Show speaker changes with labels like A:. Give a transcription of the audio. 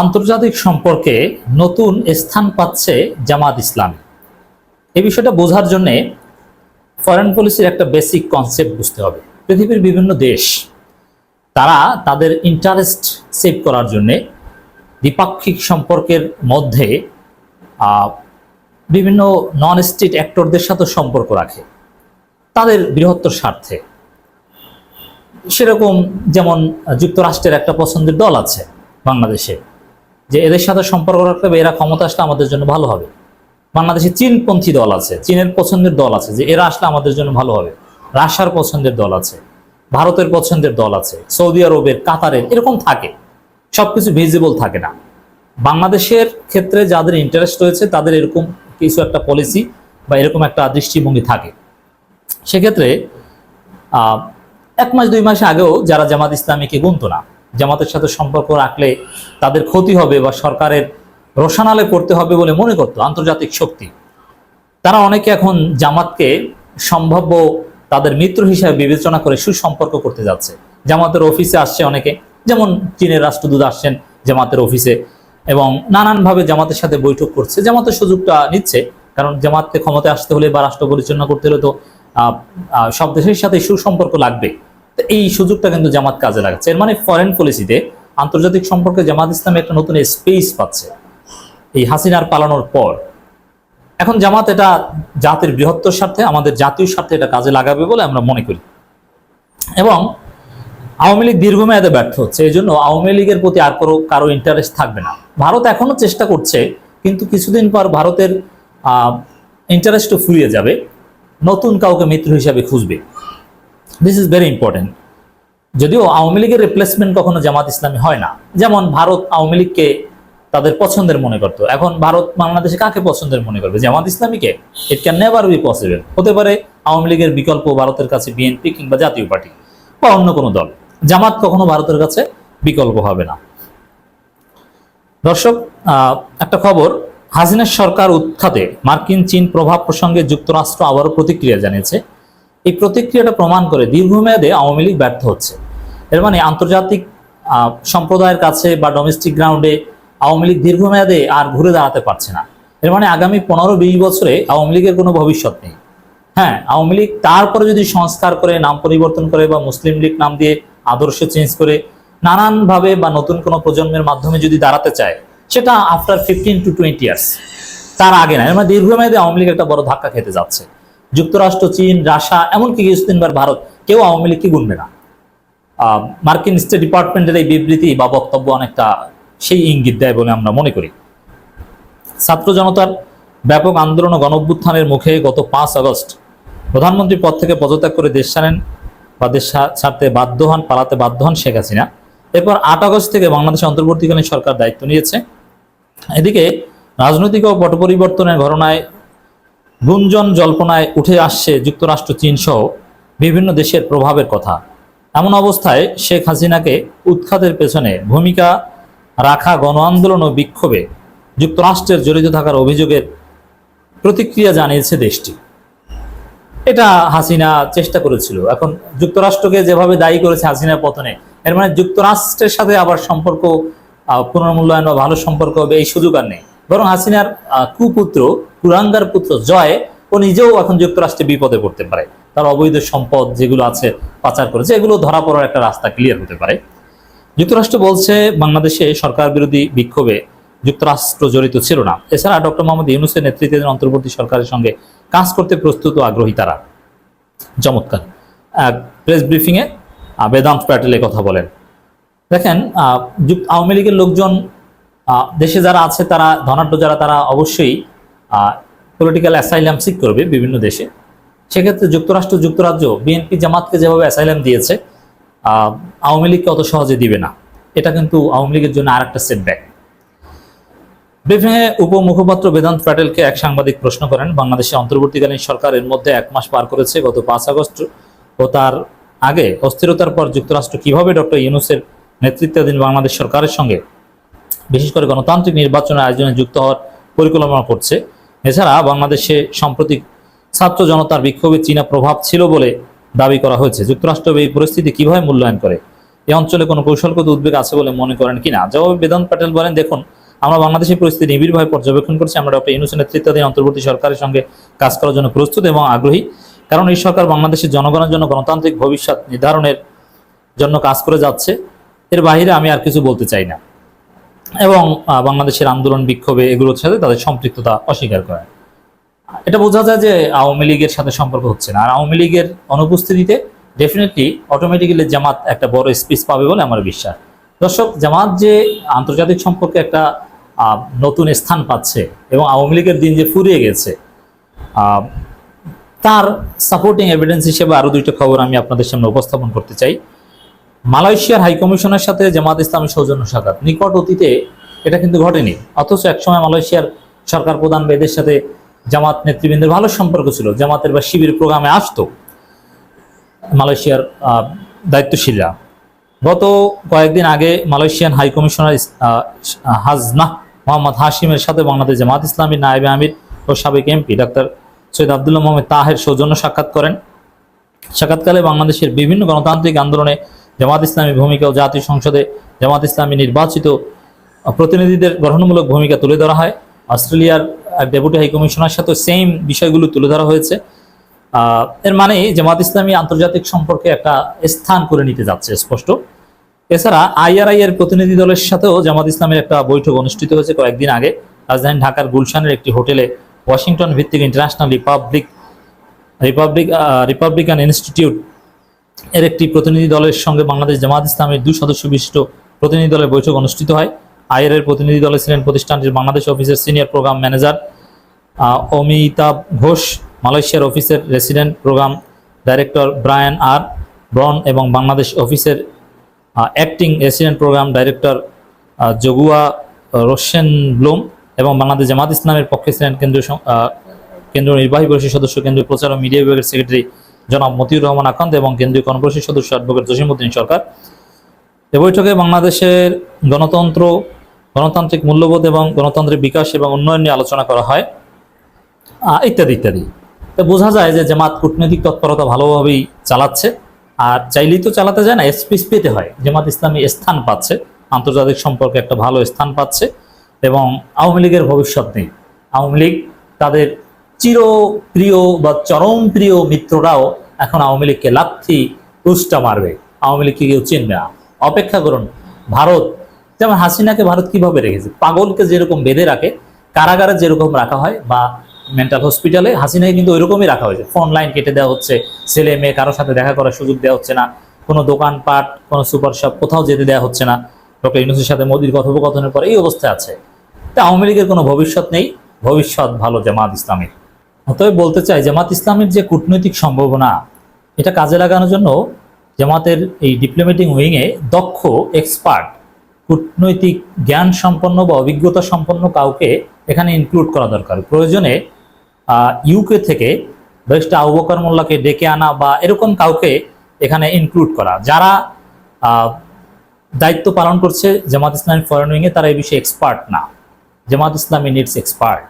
A: আন্তর্জাতিক সম্পর্কে নতুন স্থান পাচ্ছে জামাত ইসলাম। এই বিষয়টা বোঝার জন্যে ফরেন পলিসির একটা বেসিক কনসেপ্ট বুঝতে হবে। পৃথিবীর বিভিন্ন দেশ, তারা তাদের ইন্টারেস্ট সেভ করার জন্যে দ্বিপাক্ষিক সম্পর্কের মধ্যে বিভিন্ন নন স্টেট অ্যাক্টরদের সাথে সম্পর্ক রাখে, তাদের বৃহত্তর স্বার্থে। সেরকম যেমন যুক্তরাষ্ট্রের একটা পছন্দের দল আছে বাংলাদেশে। যে এদের সাথে সম্পর্ক রাখতে হবে এরা ক্ষমতা আসলে আমাদের জন্য ভালো হবে। বাংলাদেশে চীনপন্থী দল আছে, চীনের পছন্দের দল আছে, যে এরা আসলে আমাদের জন্য ভালো হবে। রাশিয়ার পছন্দের দল আছে, ভারতের পছন্দের দল আছে, সৌদি আরবের, কাতারের, এরকম থাকে। সবকিছু ভিজিবল থাকে না। বাংলাদেশের ক্ষেত্রে যাদের ইন্টারেস্ট রয়েছে, তাদের এরকম কিছু একটা পলিসি বা এরকম একটা দৃষ্টিভঙ্গি থাকে। সেক্ষেত্রে এক মাস, দুই মাস আগেও যারা জামাত ইসলামীকে গুনত না জামাতের সাথে সম্পর্ক রাখলে তাদের ক্ষতি হবে বা সরকারের রোশানালে করতে হবে বলে মনে করতো আন্তর্জাতিক শক্তি। তারা অনেকে এখন জামাতকে সম্ভাব্য তাদের মিত্র হিসাবে বিবেচনা করে সুসম্পর্ক করতে যাচ্ছে। জামাতের অফিসে আসছে অনেকে, যেমন চীনের রাষ্ট্রদূত আসছেন জামাতের অফিসে এবং নানানভাবে জামাতের সাথে বৈঠক করছে। জামাতের সুযোগটা নিচ্ছে, কারণ জামাতকে ক্ষমতায় আসতে হলে বা রাষ্ট্র পরিচালনা করতে হলে তো সব দেশের সাথে সুসম্পর্ক লাগবে। এই সুযোগটা কিন্তু জামাত কাজে লাগাচ্ছে। এর মানে ফরেন পলিসিতে আন্তর্জাতিক সম্পর্কে জামাত ইসলাম একটা নতুন স্পেস পাচ্ছে। এই হাসিনার পালানোর পর। এখন জামাত এটা জাতির বৃহত্তর স্বার্থে, আমাদের জাতীয় স্বার্থে এটা কাজে লাগাবে বলে আমরা মনে করি। এবং আওয়ামী লীগ দীর্ঘমেয়াদে ব্যর্থ হচ্ছে এই জন্য আওয়ামী লীগের প্রতি আর কারও কারও ইন্টারেস্ট থাকবে না। ভারত এখনও চেষ্টা করছে, কিন্তু কিছুদিন পর ভারতের ইন্টারেস্টও ফুরিয়ে যাবে। নতুন কাউকে মিত্র হিসাবে খুঁজবে। দিস ইজ ভেরি ইম্পর্টেন্ট যদিও আওয়ামী লীগের রিপ্লেসমেন্ট কখনো জামাত ইসলামী হয় না। যেমন ভারত আওয়ামী লীগকে তাদের পছন্দের মনে করতো। এখন ভারত বাংলাদেশে কাকে পছন্দের মনে করবে? Jamaat ইসলামীকে? It can never be possible হতে পারে আওয়ামী লীগের বিকল্প ভারতের কাছে বিএনপি কিংবা জাতীয় পার্টি বা অন্য কোনো দল। জামাত কখনো ভারতের কাছে বিকল্প হবে না। দর্শক একটা খবর। হাসিনার সরকার উৎখাতে মার্কিন চীন প্রভাব প্রসঙ্গে যুক্তরাষ্ট্র আবারও প্রতিক্রিয়া জানিয়েছে। এই প্রতিক্রিয়াটা প্রমাণ করে দীর্ঘমেয়াদে আওয়ামী লীগ ব্যর্থ হচ্ছে। এর মানে আন্তর্জাতিক সম্প্রদায়ের কাছে বা ডোমেস্টিক গ্রাউন্ডে আওয়ামী লীগ দীর্ঘমেয়াদে আর ঘুরে দাঁড়াতে পারছে না। এর মানে আগামী পনেরো বিশ বছরে আওয়ামী লীগের কোনো ভবিষ্যৎ নেই। হ্যাঁ আওয়ামী লীগ তারপরে যদি সংস্কার করে, নাম পরিবর্তন করে বা মুসলিম লীগ নাম দিয়ে আদর্শ চেঞ্জ করে, নানানভাবে বা নতুন কোনো প্রজন্মের মাধ্যমে যদি দাঁড়াতে চায়, সেটা after fifteen to twenty years তার আগে না। এর মানে দীর্ঘমেয়াদে আওয়ামী লীগ একটা বড় ধাক্কা খেতে যাচ্ছে। যুক্তরাষ্ট্র, চীন, রাশিয়া, এমনকি কিছুদিন বার ভারত, কেউ আওয়ামী লীগকে গুনবে না। মার্কিন স্টেট ডিপার্টমেন্টের এই বিবৃতি বা বক্তব্য অনেকটা সেই ইঙ্গিত দেয় বলে আমরা মনে করি। ছাত্র জনতার ব্যাপক আন্দোলন ও গণঅভ্যুত্থানের মুখে গত পাঁচ আগস্ট প্রধানমন্ত্রী পদ থেকে পদত্যাগ করে দেশ ছাড়েন বা দেশ ছাড়তে বাধ্য হন, পালাতে বাধ্য হন শেখ হাসিনা। এরপর আট আগস্ট থেকে বাংলাদেশের অন্তর্বর্তীকালীন সরকার দায়িত্ব নিয়েছে। এদিকে রাজনৈতিক ও পট পরিবর্তনের ঘটনায় গুঞ্জন জল্পনায় উঠে আসছে যুক্তরাষ্ট্র, চীন সহ বিভিন্ন দেশের প্রভাবের কথা। এমন অবস্থায় শেখ হাসিনাকে উৎখাতের পেছনে ভূমিকা রাখা গণ আন্দোলন ও বিক্ষোভে যুক্তরাষ্ট্রের জড়িত থাকার অভিযোগের প্রতিক্রিয়া জানিয়েছে দেশটি। এটা হাসিনা চেষ্টা করেছিল। এখন যুক্তরাষ্ট্রকে যেভাবে দায়ী করেছে হাসিনার পতনে, এর মানে যুক্তরাষ্ট্রের সাথে আবার সম্পর্ক পুনর্মূল্যায়ন বা ভালো সম্পর্ক হবে এই সুযোগ আর নেই। বরং হাসিনার কুপুত্র কুরাঙ্গার পুত্র জয়, ও নিজেও এখন যুক্তরাষ্ট্রে বিপদে পড়তে পারে। তার অবৈধ সম্পদ যেগুলো আছে পাচার করেছে, এগুলো ধরা পড়ার একটা রাস্তা ক্লিয়ার হতে পারে। যুক্তরাষ্ট্র বলছে, বাংলাদেশে সরকার বিরোধী বিক্ষোভে যুক্তরাষ্ট্র জড়িত ছিল না। এছাড়া ডক্টর মোহাম্মদ ইউনুসের নেতৃত্বে অন্তর্বর্তী সরকারের সঙ্গে কাজ করতে প্রস্তুত আগ্রহী তারা। চমৎকার। প্রেস ব্রিফিংয়ে বেদান্ত প্যাটেল কথা বলেন। দেখেন আওয়ামী লীগের লোকজন দেশে যারা আছে তারা, ধনাঢ্য যারা তারা অবশ্যই পলিটিক্যাল অ্যাসাইলাম সিক করবে বিভিন্ন দেশে। সেক্ষেত্রে যুক্তরাষ্ট্র, যুক্তরাজ্য বিএনপি জামাতকে যেভাবে অ্যাসাইলাম দিয়েছে আওয়ামী লীগকে অত সহজে দিবে না। এটা কিন্তু আওয়ামী লীগের জন্য আর একটা সেটব্যাক ব্রিফিংয়ে উপমুখপাত্র বেদান্ত প্যাটেলকে এক সাংবাদিক প্রশ্ন করেন, বাংলাদেশে অন্তর্বর্তীকালীন সরকার এর মধ্যে এক মাস পার করেছে গত পাঁচ আগস্ট, ও তার আগে অস্থিরতার পর যুক্তরাষ্ট্র কীভাবে ডক্টর ইউনুসের নেতৃত্বাধীন বাংলাদেশ সরকারের সঙ্গে, বিশেষ করে গণতান্ত্রিক নির্বাচনের আয়োজনে যুক্ত হওয়ার পরিকল্পনা করছে এছাড়া বাংলাদেশে সাম্প্রতিক ছাত্র জনতার বিক্ষোভে চীনা প্রভাব ছিল বলে দাবি করা হয়েছে। যুক্তরাষ্ট্র এই পরিস্থিতি কীভাবে মূল্যায়ন করে? এই অঞ্চলে কোনো কৌশলগত উদ্বেগ আছে বলে মনে করেন কিনা? জবাবে বেদান্ত প্যাটেল বলেন, দেখুন, আমরা বাংলাদেশের পরিস্থিতি নিবিড়ভাবে পর্যবেক্ষণ করছি। আমরা ডক্টর ইউনুসের নেতৃত্বাধীন অন্তর্বর্তী সরকারের সঙ্গে কাজ করার জন্য প্রস্তুত এবং আগ্রহী। কারণ এই সরকার বাংলাদেশের জনগণের জন্য গণতান্ত্রিক ভবিষ্যৎ নির্ধারণের জন্য কাজ করে যাচ্ছে। এর বাইরে আমি আর কিছু বলতে চাই না। এবং বাংলাদেশের আন্দোলন বিক্ষোভে এগুলোর সাথে তাদের সম্পৃক্ততা অস্বীকার করে। এটা বোঝা যায় যে আওয়ামী লীগের সাথে সম্পর্ক হচ্ছে না। আর আওয়ামী লীগের অনুপস্থিতিতে ডেফিনেটলি অটোমেটিক্যালি জামাত একটা বড় স্পিচ পাবে বলে আমার বিশ্বাস। দর্শক, জামাত যে আন্তর্জাতিক সম্পর্কে একটা নতুন স্থান পাচ্ছে এবং আওয়ামী লীগের দিন যে ফুরিয়ে গেছে তার সাপোর্টিং এভিডেন্স হিসেবে আরও দুইটা খবর আমি আপনাদের সামনে উপস্থাপন করতে চাই। মালয়েশিয়ার হাইকমিশনের সাথে জামাত ইসলামী সৌজন্য সাক্ষাৎ। নিকট অতীতে এটা কিন্তু ঘটেনি। অথচ একসময় মালয়েশিয়ার সরকার প্রধান বা এদের সাথে জামাত নেতৃবৃন্দের ভালো সম্পর্ক ছিল। জামাতের বা শিবির প্রোগ্রামে আসতো মালয়েশিয়ার দায়িত্বশীলরা। গত কয়েকদিন আগে Malaysian high commissioner Hajnah Mohammad হাশিমের সাথে বাংলাদেশ জামাত ইসলামী নায়েবে আমির ও সাবেক এমপি ডাক্তার সৈয়দ আবদুল্লাহ মোহাম্মদ তাহের সৌজন্য সাক্ষাৎ করেন। সাক্ষাৎকালে বাংলাদেশের বিভিন্ন গণতান্ত্রিক আন্দোলনে জামাত ইসলামী ভূমিকা ও জাতীয় সংসদে জামাত ইসলামী নির্বাচিত প্রতিনিধিদের গঠনমূলক ভূমিকা তুলে ধরা হয়। অস্ট্রেলিয়ার ডেপুটি হাই কমিশনার সাথে সেম বিষয়গুলো তুলে ধরা হয়েছে। এর মানে জামাত ইসলামী আন্তর্জাতিক সম্পর্কে একটা স্থান করে নিতে যাচ্ছে, স্পষ্ট। এছাড়া আইআরআই এর প্রতিনিধি দলের সাথেও জামাত ইসলামের একটা বৈঠক অনুষ্ঠিত হয়েছে কয়েকদিন আগে। রাজধানী ঢাকার গুলশানের একটি হোটেলে ওয়াশিংটন ভিত্তিক international republic republic republican institute এর একটি প্রতিনিধি দলের সঙ্গে বাংলাদেশ জামাত ইসলামের দুই সদস্য বিশিষ্ট প্রতিনিধি দলের বৈঠক অনুষ্ঠিত হয়। আইআর এর প্রতিনিধি দলে ছিলেন প্রতিষ্ঠানটির বাংলাদেশ অফিসের senior program manager Amitabh Ghosh, মালয়েশিয়ার অফিসের resident program director Brian R Bron এবং বাংলাদেশ অফিসের acting resident program director Joshua Rosenblum এবং বাংলাদেশ জামাত ইসলামের পক্ষে ছিলেন কেন্দ্রীয় কেন্দ্রীয় নির্বাহী পরিষদ সদস্য, কেন্দ্রীয় প্রচার ও মিডিয়া বিভাগের সেক্রেটারি জনাব মতিউর রহমান আকান্ত এবং কেন্দ্রীয় কর্মপরিষদ সদস্য অ্যাডভোকেট জসিমউদ্দিন সরকার। এ বৈঠকে বাংলাদেশের গণতন্ত্র, গণতান্ত্রিক মূল্যবোধ এবং গণতন্ত্রের বিকাশ এবং উন্নয়ন নিয়ে আলোচনা করা হয় ইত্যাদি ইত্যাদি। তো বোঝা যায় যে জামাত কূটনৈতিক তৎপরতা ভালোভাবেই চালাচ্ছে, আর চাইলেই তো চালাতে যায় না স্পেস পেতে হয়। জামাত ইসলামী স্থান পাচ্ছে, আন্তর্জাতিক সম্পর্কে একটা ভালো স্থান পাচ্ছে এবং আওয়ামী লীগের ভবিষ্যৎ নেই। আওয়ামী লীগ তাদের চিরপ্রিয় বা চরম প্রিয় মিত্ররাও এখন আওয়ামী লীগকে লাথি উষ্টা মারবে। আওয়ামী লীগকে কেউ চিনবে না। অপেক্ষা করুন, ভারত, যেমন হাসিনাকে ভারত কীভাবে রেখেছে? পাগলকে যেরকম বেঁধে রাখে, কারাগারে যেরকম রাখা হয় বা মেন্টাল হসপিটালে হাসিনাকে কিন্তু ওইরকমই রাখা হয়েছে। ফোন লাইন কেটে দেওয়া হচ্ছে, ছেলে মেয়ে কারোর সাথে দেখা করার সুযোগ দেওয়া হচ্ছে না, কোনো দোকানপাট, কোনো সুপার শপ কোথাও যেতে দেওয়া হচ্ছে না। ডক্টর ইউনুসের সাথে মোদির কথোপকথনের পরে এই অবস্থায় আছে। তা আওয়ামী লীগের কোনো ভবিষ্যৎ নেই। ভবিষ্যৎ ভালো জামাত ইসলামের। অতএব বলতে চাই, জামাত ইসলামের যে কূটনৈতিক সম্ভাবনা, এটা কাজে লাগানোর জন্য জামাতের এই ডিপ্লোমেটিক উইংয়ে দক্ষ এক্সপার্ট কূটনৈতিক জ্ঞান সম্পন্ন বা অভিজ্ঞতা সম্পন্ন কাউকে এখানে ইনক্লুড করা দরকার। প্রয়োজনে ইউকে থেকে ব্যারিস্টার আবু মোল্লাকে ডেকে আনা বা এরকম কাউকে এখানে ইনক্লুড করা। যারা দায়িত্ব পালন করছে জামাত ইসলামী ফরেন উইংয়ে তারা এই বিষয়ে এক্সপার্ট না। Jamaat Islami needs expert